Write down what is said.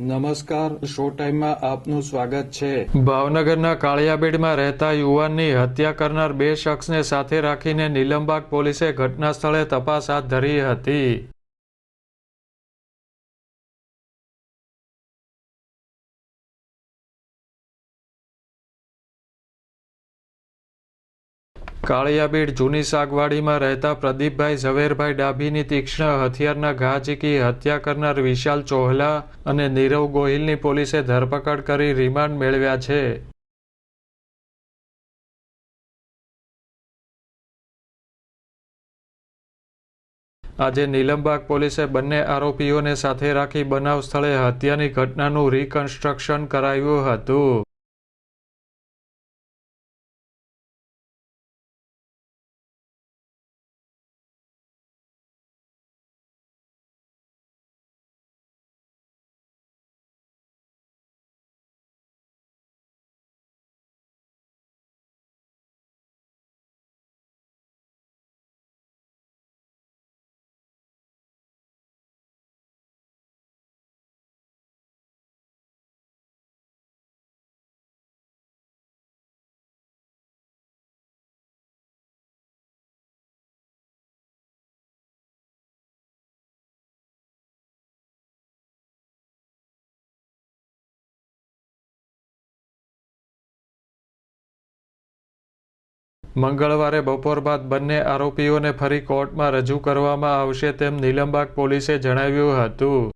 નમસ્કાર, શો ટાઈમમાં આપનું સ્વાગત છે. ભાવનગરના કાળિયાબેડમાં રહેતા યુવાનની હત્યા કરનાર બે શખ્સને સાથે રાખીને નીલમબાગ પોલીસે ઘટના સ્થળે તપાસ હાથ ધરી હતી. કાળિયાબીડ જૂની સાગવાડીમાં રહેતા પ્રદીપભાઈ ઝવેરભાઈ ડાભીની તીક્ષ્ણ હથિયારના ઘા ઝીકી હત્યા કરનાર વિશાલ ચોહલા અને નીરવ ગોહિલની પોલીસે ધરપકડ કરી રિમાન્ડ મેળવ્યા છે. આજે નીલમબાગ પોલીસે બંને આરોપીઓને સાથે રાખી બનાવ સ્થળે હત્યાની ઘટનાનું રિકન્સ્ટ્રક્શન કરાયું હતું. મંગળવારે બપોર બાદ બંને આરોપીઓને ફરી કોર્ટમાં રજૂ કરવામાં આવશે તેમ નીલમબાગ પોલીસે જણાવ્યું હતું.